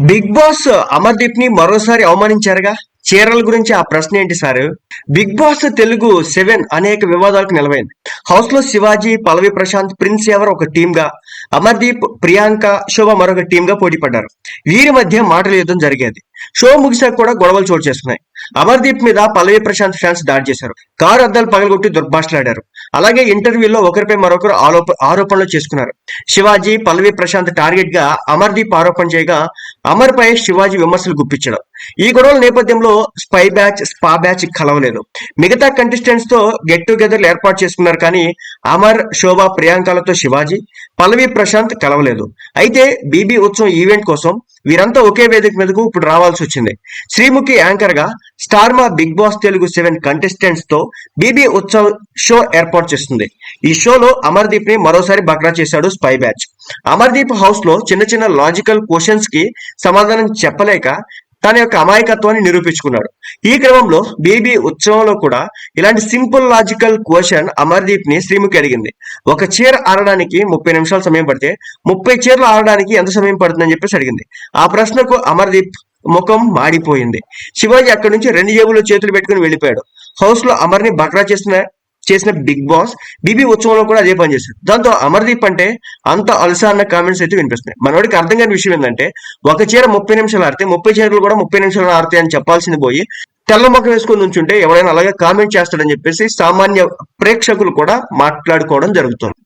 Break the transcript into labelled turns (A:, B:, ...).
A: Big boss అమర్దీప్ని మరోసారి అవమానించారుగా? చీరల గురించి ఆ ప్రశ్న ఏంటి sir? Big boss Telugu seven అనేక వివాదాలకు నిలవైంది. హౌస్లో శివాజీ పల్లవి ప్రశాంత్ ప్రిన్స్ ఎవర్ ఒక టీమ్గా అమర్దీప్ ప్రియాంక శోభ మరొక టీమ్గా పోటీ పడ్డారు వీరి మధ్య మాటల యుద్ధం జరిగేది. షో ముగిసాక కూడా గొడవలు చోటు చేసుకున్నాయి. అమర్దీప్ మీద పల్లవి ప్రశాంత్ ఫ్యాన్స్ దాడి చేశారు. కారు అద్దాలు పగలగొట్టి దుర్భాషలాడారు. అలాగే ఇంటర్వ్యూలో ఒకరిపై మరొకరు ఆరోప ఆరోపణలు చేసుకున్నారు. శివాజీ పల్లవి ప్రశాంత్ టార్గెట్గా అమర్దీప్ ఆరోపణ చేయగా అమర్ పై శివాజీ విమర్శలు గుప్పించడం. ఈ గొడవల నేపథ్యంలో స్పై బ్యాచ్ స్పా బ్యాచ్ కలవలేదు. మిగతా కంటెస్టెంట్స్తో గెట్ టుగెదర్లు ఏర్పాటు చేసుకున్నారు కానీ అమర్ శోభ ప్రియాంకలతో శివాజీ పల్లవి ప్రశాంత్ కలవలేదు. అయితే బీబీ ఉత్సవం ఈవెంట్ కోసం వీరంతా ఒకే వేదిక మీదకు ఇప్పుడు రావాల్సి వచ్చింది. Sreemukhi యాంకర్గా star Maa big boss Telugu seven కంటెస్టెంట్స్తో BB Utsav show ఏర్పాటు చేస్తుంది. ఈ షోలో అమర్దీప్ని మరోసారి బక్రా చేశాడు స్పై బ్యాచ్ అమర్దీప్ హౌస్లో చిన్న చిన్న లాజికల్ క్వశ్చన్స్కి సమాధానం చెప్పలేక తన యొక్క అమాయకత్వాన్ని నిరూపించుకున్నాడు. ఈ క్రమంలో బీబీ ఉత్సవంలో కూడా ఇలాంటి సింపుల్ లాజికల్ క్వశ్చన్ అమర్దీప్ని శ్రీముఖి అడిగింది. ఒక చీర ఆడడానికి ముప్పై నిమిషాల సమయం పడితే ముప్పై చీరలు ఆడడానికి ఎంత సమయం పడుతుందని చెప్పేసి అడిగింది. ఆ ప్రశ్నకు అమర్దీప్ ముఖం మాడిపోయింది. శివాజీ అక్కడి నుంచి రెండు జేబుల్లో చేతులు పెట్టుకుని వెళ్ళిపోయాడు. హౌస్లో అమర్ని బక్రా చేసిన చేసిన బిగ్ బాస్ బీబీ ఉత్సవంలో కూడా అదే పని చేశాడు దాంతో అమర్దీప్ అంటే అంత అలసా అన్న కామెంట్స్ అయితే వినిపిస్తున్నాయి. మనోడికి అర్థం కాని విషయం ఏంటంటే ఒక చీర ముప్పై నిమిషాలు ఆడితే ముప్పై చీరలు కూడా ముప్పై నిమిషాలు ఆడతాయి అని చెప్పాల్సింది పోయి తెల్ల మొక్క వేసుకొని ఉంచుంటే ఎవరైనా అలాగే కామెంట్ చేస్తాడని చెప్పేసి సామాన్య ప్రేక్షకులు కూడా మాట్లాడుకోవడం జరుగుతుంది.